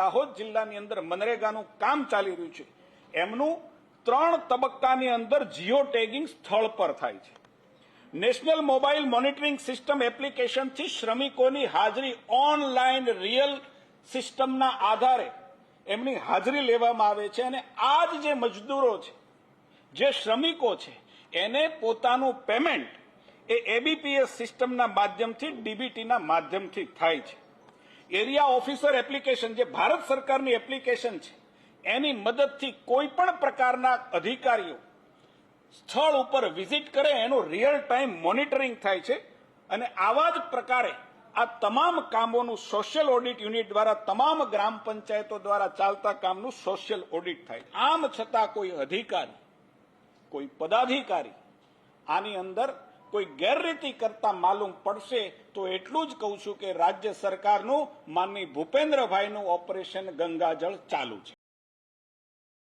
દાહોદ જિલ્લાની અંદર મનરેગાનું કામ ચાલી રહ્યું છે. એમનું ત્રણ તબક્કાની અંદર જીઓ ટેગિંગ સ્થળ પર થાય છે. નેશનલ મોબાઈલ મોનિટરિંગ સિસ્ટમ એપ્લિકેશનથી શ્રમિકોની હાજરી ઓનલાઈન રિયલ સિસ્ટમના આધારે એમની હાજરી લેવામાં આવે છે અને આ જ જે મજદૂરો છે, જે શ્રમિકો છે, એને પોતાનું પેમેન્ટ એ એબીપીએસ સિસ્ટમના માધ્યમથી, ડીબીટીના માધ્યમથી થાય છે. એરિયા ઓફિસર એપ્લિકેશન જે ભારત સરકારની એપ્લિકેશન છે, એની મદદથી કોઈ પણ પ્રકારના અધિકારીઓ સ્થળ ઉપર વિઝિટ કરે, એનું રિયલ ટાઈમ મોનિટરિંગ થાય છે અને આવા જ પ્રકારે આ તમામ કામોનું સોશિયલ ઓડિટ યુનિટ દ્વારા, તમામ ગ્રામ પંચાયતો દ્વારા ચાલતા કામનું સોશિયલ ઓડિટ થાય. આમ છતાં કોઈ અધિકારી, કોઈ પદાધિકારી આની અંદર કોઈ ગેરરીતિ કરતા માલુમ પડશે, તો એટલું જ કહું છું કે રાજ્ય સરકારનું, માનની ભૂપેન્દ્રભાઈનું ઓપરેશન ગંગાજળ ચાલુ છે.